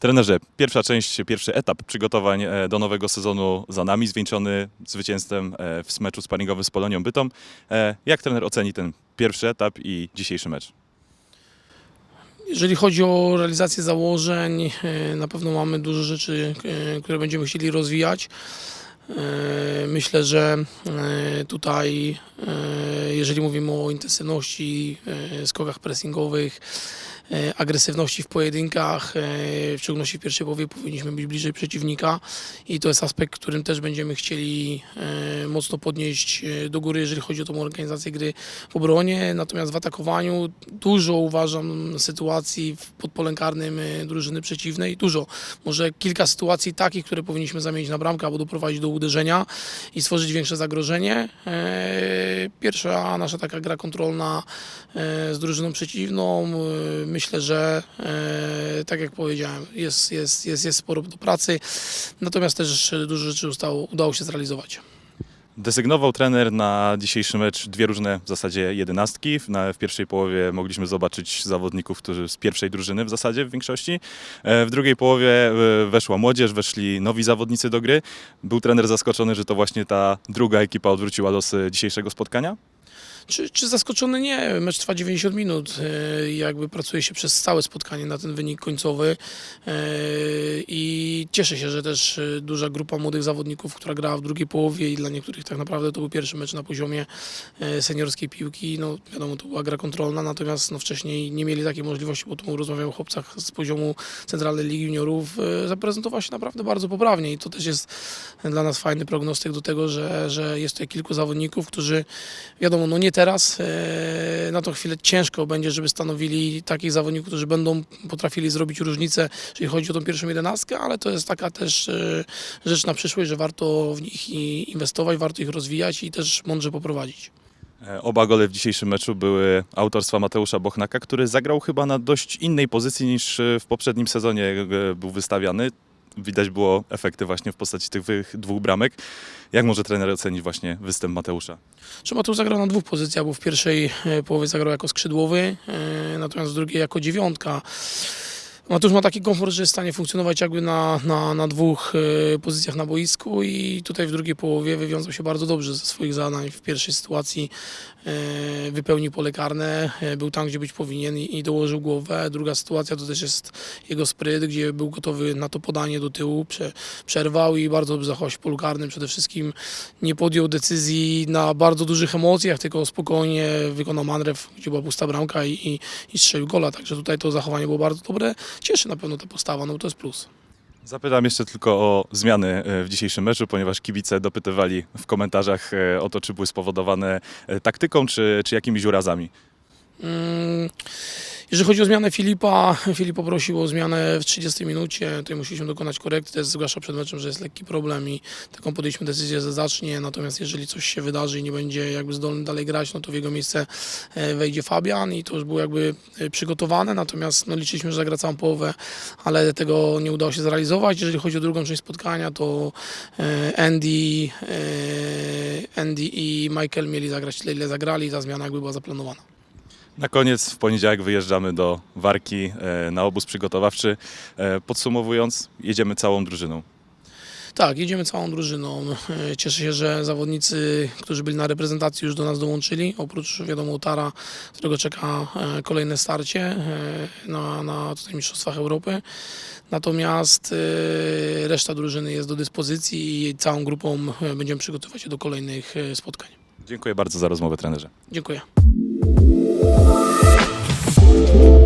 Trenerze, pierwsza część, pierwszy etap przygotowań e, do nowego sezonu za nami, zwieńczony zwycięstwem e, w meczu sparingowym z Polonią Bytom. E, Jak trener oceni ten pierwszy etap i dzisiejszy mecz? Jeżeli chodzi o realizację założeń, na pewno mamy dużo rzeczy, które będziemy chcieli rozwijać. Myślę, że tutaj, jeżeli mówimy o intensywności, skokach pressingowych, agresywności w pojedynkach, e, w szczególności w pierwszej połowie powinniśmy być bliżej przeciwnika i to jest aspekt, którym też będziemy chcieli e, mocno podnieść e, do góry, jeżeli chodzi o tą organizację gry w obronie, natomiast w atakowaniu dużo uważam sytuacji w podpolem karnym e, drużyny przeciwnej, dużo, może kilka sytuacji takich, które powinniśmy zamienić na bramkę albo doprowadzić do uderzenia i stworzyć większe zagrożenie. E, Pierwsza nasza taka gra kontrolna e, z drużyną przeciwną, e, myślę, że e, tak jak powiedziałem, jest, jest, jest, jest sporo do pracy, natomiast też dużo rzeczy udało, udało się zrealizować. Desygnował trener na dzisiejszy mecz dwie różne w zasadzie jedenastki. W- Na, w pierwszej połowie mogliśmy zobaczyć zawodników, którzy z pierwszej drużyny w zasadzie w większości. E, W drugiej połowie e, weszła młodzież, weszli nowi zawodnicy do gry. Był trener zaskoczony, że to właśnie ta druga ekipa odwróciła losy dzisiejszego spotkania? Czy, czy zaskoczony? Nie. Mecz trwa 90 minut. e, Jakby pracuje się przez całe spotkanie na ten wynik końcowy. e, I cieszę się, że też e, duża grupa młodych zawodników, która grała w drugiej połowie i dla niektórych tak naprawdę to był pierwszy mecz na poziomie seniorskiej piłki. No wiadomo, to była gra kontrolna, natomiast no, wcześniej nie mieli takiej możliwości, bo tu rozmawiałem o chłopcach z poziomu Centralnej Ligi Juniorów. e, Zaprezentował się naprawdę bardzo poprawnie i to też jest dla nas fajny prognostyk do tego, że, że jest tutaj kilku zawodników, którzy wiadomo, no nie teraz, e, na tą chwilę ciężko będzie, żeby stanowili takich zawodników, którzy będą potrafili zrobić różnicę, jeżeli chodzi o tą pierwszą jedenastkę, ale to jest taka też e, rzecz na przyszłość, że warto w nich inwestować, warto ich rozwijać i też mądrze poprowadzić. E, Oba gole w dzisiejszym meczu były autorstwa Mateusza Bochnaka, który zagrał chyba na dość innej pozycji niż w poprzednim sezonie był wystawiany. Widać było efekty właśnie w postaci tych dwóch bramek. Jak może trener ocenić właśnie występ Mateusza? Że Mateusz zagrał na dwóch pozycjach, bo w pierwszej e, połowie zagrał jako skrzydłowy, e, natomiast w drugiej jako dziewiątka. Mateusz ma taki komfort, że jest w stanie funkcjonować jakby na, na, na dwóch e, pozycjach na boisku i tutaj w drugiej połowie wywiązał się bardzo dobrze ze swoich zadań. W pierwszej sytuacji e, wypełnił pole karne, e, był tam, gdzie być powinien i, dołożył głowę. Druga sytuacja to też jest jego spryt, gdzie był gotowy na to podanie do tyłu, prze, przerwał i bardzo dobrze zachował się polu karnym. Przede wszystkim nie podjął decyzji na bardzo dużych emocjach, tylko spokojnie wykonał manewr, gdzie była pusta bramka i, i, i strzelił gola. Także tutaj to zachowanie było bardzo dobre. Cieszy na pewno ta postawa, no bo to jest plus. Zapytam jeszcze tylko o zmiany e, w dzisiejszym meczu, ponieważ kibice dopytywali w komentarzach e, o to, czy były spowodowane e, taktyką, czy, czy jakimiś urazami. Mm, Jeżeli chodzi o zmianę Filipa, Filip poprosił o zmianę w 30 minucie. Tutaj musieliśmy dokonać korekty. Też zgłaszał przed meczem, że jest lekki problem i taką podjęliśmy decyzję, że zacznie. Natomiast jeżeli coś się wydarzy i nie będzie jakby zdolny dalej grać, no to w jego miejsce e, wejdzie Fabian i to już było jakby e, przygotowane. Natomiast no, liczyliśmy, że zagra całą połowę, ale tego nie udało się zrealizować. Jeżeli chodzi o drugą część spotkania, to e, Andy, Andy i Michael mieli zagrać tyle, ile zagrali. Ta zmiana jakby była zaplanowana. Na koniec w poniedziałek wyjeżdżamy do Warki e, na obóz przygotowawczy. E, Podsumowując, jedziemy całą drużyną. Tak, jedziemy całą drużyną. E, Cieszę się, że zawodnicy, którzy byli na reprezentacji już do nas dołączyli. Oprócz wiadomo Tara, którego czeka kolejne starcie na, na tutaj Mistrzostwach Europy. Natomiast reszta drużyny jest do dyspozycji i całą grupą będziemy przygotowywać się do kolejnych spotkań. Dziękuję bardzo za rozmowę, trenerze. Dziękuję. Thank